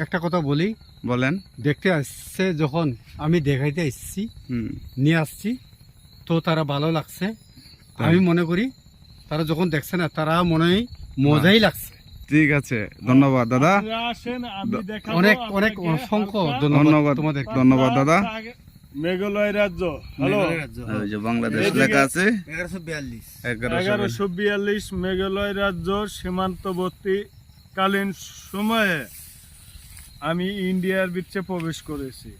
একটা কথা বলি। বলেন। দেখতে আসছে যখন আমি দেখাইতে এসেছি হুম। নিয়ে আসছি তো তারা ভালো লাগছে। আমি মনে করি তারা যখন দেখছে না তারা মনে হয় মজাই লাগছে। ঠিক আছে ধন্যবাদ দাদা। অনেক অনেক অসংখ্য ধন্যবাদ। তোমাদের। ধন্যবাদ দাদা। মেঘালয় রাজ্য হ্যালো। যে বাংলাদেশ লেখা আছে। এগারোশো বিয়াল্লিশ। মেঘালয় রাজ্য সীমান্তবর্তী কালীন সময়ে আমি ইন্ডিয়ার বিচ্ছে প্রবেশ করেছি।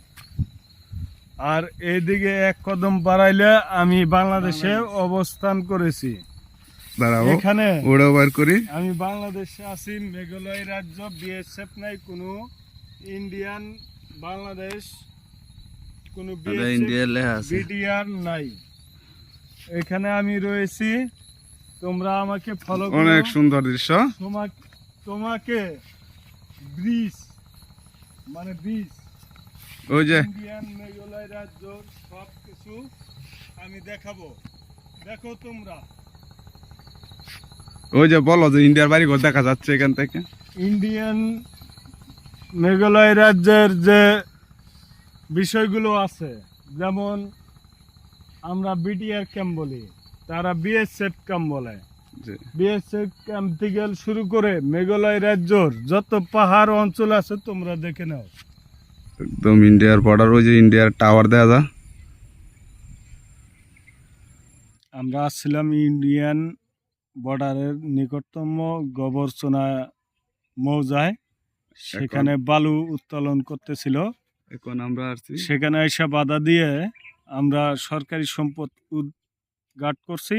আর এদিকে এক কদম বাড়াইলে আমি বাংলাদেশে অবস্থান করেছি। এখানে করি। আমি বাংলাদেশে আছি মেঘালয় রাজ্য বিএসএফ নাই কোনো ইন্ডিয়ান বাংলাদেশ কোনো বিডিআর নাই। এখানে আমি রয়েছি তোমরা আমাকে ফলো অনেক সুন্দর দৃশ্য। তোমাকে তোমাকে ব্রিজ মানে ব্রিজ ওই যে। ইন্ডিয়ান মেঘালয় রাজ্য সব কিছু আমি দেখাবো। দেখো তোমরা। ওই যে বলো যে ইন্ডিয়ার বাড়ি ঘর দেখা যাচ্ছে এখান থেকে। ইন্ডিয়ান মেঘালয় রাজ্যের যে বিষয়গুলো আছে যেমন আমরা বিটিআর ক্যাম্প বলি তারা বিএসএফ ক্যাম্প বলে। জি। বিএসএফ ক্যাম্প থেকে শুরু করে মেঘালয় রাজ্যর যত পাহাড় অঞ্চল আছে তোমরা দেখে নাও। একদম ইন্ডিয়ার বর্ডার ওই যে ইন্ডিয়ার টাওয়ার দেখা যা। আমরা আসছিলাম ইন্ডিয়ান বর্ডারের নিকটতম গবরচনা মৌজায়। সেখানে বালু উত্তোলন করতেছিল। এখন আমরা আসছি। সেখানে এসে বাধা দিয়ে আমরা সরকারি সম্পদ উদ্ঘাট করছি।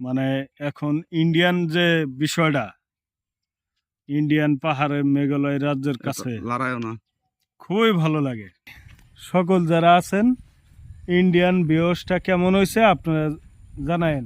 মানে এখন ইন্ডিয়ান যে বিষয়টা ইন্ডিয়ান পাহাড়ে মেঘালয় রাজ্যের কাছে খুবই ভালো লাগে। সকল যারা আছেন ইন্ডিয়ান বিহসটা কেমন হয়েছে আপনারা জানায়েন।